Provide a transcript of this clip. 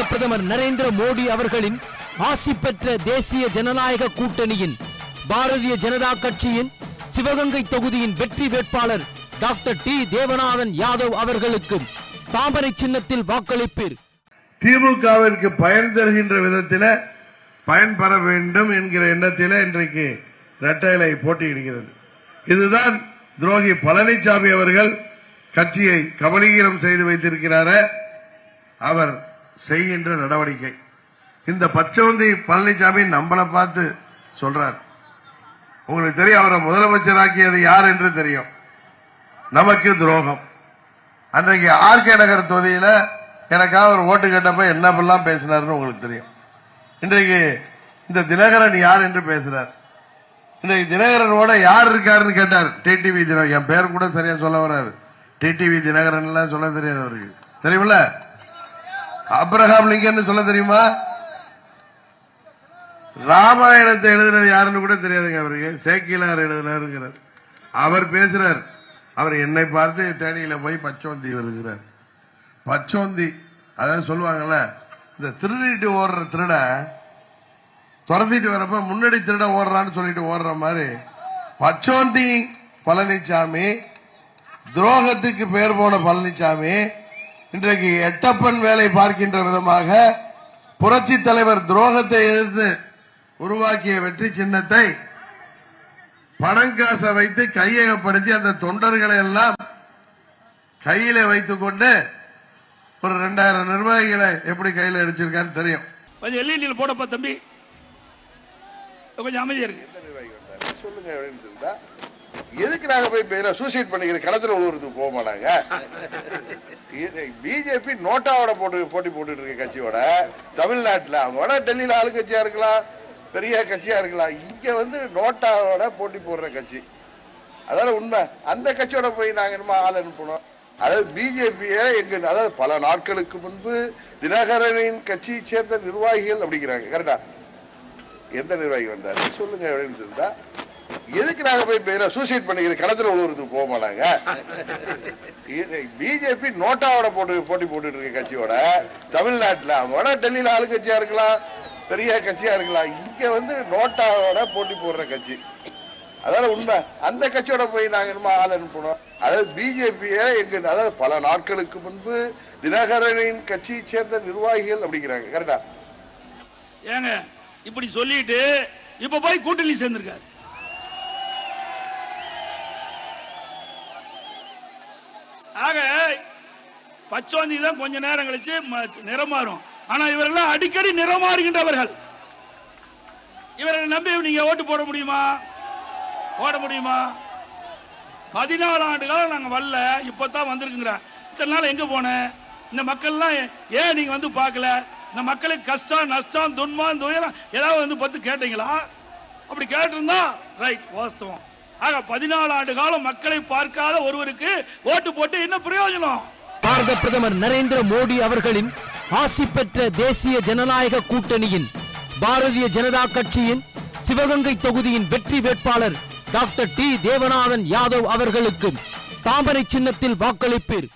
பாரத பிரதமர் நரேந்திர மோடி அவர்களின் ஆசி பெற்ற தேசிய ஜனநாயக கூட்டணியின் பாரதிய ஜனதா கட்சியின் சிவகங்கை தொகுதியின் வெற்றி வேட்பாளர் டாக்டர் டி. தேவநாதன் யாதவ் அவர்களுக்கு தாமரை சின்னத்தில் வாக்களிப்பீர். திமுகவிற்கு பயன் தருகின்ற விதத்தில பயன்பெற வேண்டும் என்கிற எண்ணத்தில இன்றைக்கு இரட்டைலை போட்டியிடுகிறது இதுதான் துரோகி பழனிசாமி அவர்கள் கட்சியை கபலீகரம் செய்து வைத்திருக்கிறார அவர் செய்கின்ற நடவடிக்கை. இந்த பச்சவந்தி பழனிசாமி நம்மளை பார்த்து சொல்றார். உங்களுக்கு தெரியும் அவரை முதலமைச்சராக்கியது யார் என்று தெரியும். நமக்கு துரோகம். அன்றைக்கு ஆர்கே நகர் தொகுதியில எனக்காக ஒரு ஓட்டு கேட்டப்ப என்ன பண்ணலாம் பேசினார்னு உங்களுக்கு தெரியும். இன்றைக்கு இந்த தினகரன் யார் என்று பேசுறார். இன்றைக்கு தினகரனோட யார் இருக்காருன்னு கேட்டார். டிடிவி தினகரன். என் பேர் கூட சரியா சொல்ல வராது. டிடிவி தினகரன் எல்லாம் சொல்ல தெரியாது அவருக்கு. தெரியுமில்ல? அப்ரஹாம் லிங்கன் சொல்ல தெரியுமா? ராமாயணத்தை எழுதுனது யாருன்னு கூட தெரியாதுங்க அவருக்கு. சேக்கிலார் எழுதினாருங்கிறார். அவர் பேசுறார். அவர் என்னை பார்த்து தேனியில போய் பச்சோந்தி வருகிறார். பச்சோந்தி அதான் சொல்லுவாங்கல்ல இந்த திருடிட்டு ஓடுற திருட துரத்திட்டு வரப்ப முன்னாடி திருட ஓடுறான்னு சொல்லிட்டு ஓடுற மாதிரி பச்சோந்தி பழனிசாமி துரோகத்துக்கு பேர் போன பழனிசாமி இன்றைக்கு எட்டப்பன் வேலை பார்க்கின்ற விதமாக புரட்சி தலைவர் துரோகத்தை எதிர்த்து உருவாக்கிய வெற்றி சின்னத்தை பணங்காசை வைத்து கையகப்படுத்தி அந்த தொண்டர்களை எல்லாம் கையில வைத்துக் கொண்டு ஒரு ரெண்டாயிரம் நிர்வாகிகளை எப்படி கையில அடிச்சிருக்கான்னு தெரியும். கொஞ்சம் எல்இடியில் போடப்பா தம்பி. கொஞ்சம் அமைதியா இருக்கு. சொல்லுங்க எதுக்கு நாங்க போய் சூசைட் பண்ணிக்கிற களத்துல உழுவுறதுக்கு போக மாட்டாங்க? பிஜேபி நோட்டாவோட போட்டு போட்டி போட்டுட்டு இருக்க கட்சியோட தமிழ்நாட்டில் அவங்க வேணா டெல்லியில ஆளுங்கட்சியா இருக்கலாம் பெரிய கட்சியாக இருக்கலாம். இங்கே வந்து நோட்டாவோட போட்டி போடுற கட்சி. அதாவது உண்மை. அந்த கட்சியோட போய் நாங்கள் என்னமோ ஆள் அனுப்பணும் அதாவது பிஜேபியை எங்க அதாவது பல நாட்களுக்கு முன்பு தினகரனின் கட்சியை சேர்ந்த நிர்வாகிகள் அப்படிங்கிறாங்க. கரெக்டா எந்த நிர்வாகி வந்தாரு? சொல்லுங்க அப்படின்னு சொல்லிட்டா எதுக்கு நாங்க போய் சூசைட் பண்ணிக்கிற களத்துல உழுவுறதுக்கு போக மாட்டாங்க? பிஜேபி நோட்டாவோட போட்டு போட்டி போட்டுட்டு இருக்க கட்சியோட தமிழ்நாட்டுல அவங்க டெல்லியில டெல்லியில ஆளுங்கட்சியா இருக்கலாம் பெரிய கட்சியா இருக்கலாம். இங்க வந்து நோட்டாவோட போட்டி போடுற கட்சி. அதாவது உண்மை. அந்த கட்சியோட போய் நாங்க என்னமோ ஆள் அனுப்பணும் அதாவது பிஜேபியை எங்க அதாவது பல நாட்களுக்கு முன்பு தினகரனின் கட்சியை சேர்ந்த நிர்வாகிகள் அப்படிங்கிறாங்க. கரெக்டா ஏங்க இப்படி சொல்லிட்டு இப்ப போய் கூட்டணி சேர்ந்திருக்காரு. ஆக பச்சோந்தி தான் கொஞ்ச நேரம் கழிச்சு ம- நிறம் மாறும் ஆனா இவர்கள் அடிக்கடி நிறம் மாறுகின்றவர்கள் இவர்களை நம்பி நீங்க ஓட்டு போட முடியுமா? போட முடியுமா? பதினாலு ஆண்டு காலம் நாங்க வரல இப்பதான் வந்திருக்குங்கிற இத்தனை நாள் எங்க போனேன் இந்த மக்கள்லாம் ஏ- ஏன் நீங்க வந்து பார்க்கல? இந்த மக்களுக்கு கஷ்டம் நஷ்டம் துன்பம் துயரம் ஏதாவது வந்து பார்த்து கேட்டீங்களா? அப்படி கேட்டிருந்தா ரைட் வாஸ்தவம். ஆக பதினாலு ஆண்டு காலம் மக்களை பார்க்காத ஒருவருக்கு ஓட்டு போட்டு என்ன பிரயோஜனம்? பாரத பிரதமர் நரேந்திர மோடி அவர்களின் ஆசி பெற்ற தேசிய ஜனநாயக கூட்டணியின் பாரதிய ஜனதா கட்சியின் சிவகங்கை தொகுதியின் வெற்றி வேட்பாளர் டாக்டர் டி. தேவநாதன் யாதவ் அவர்களுக்கு தாமரை சின்னத்தில் வாக்களிப்பீர்.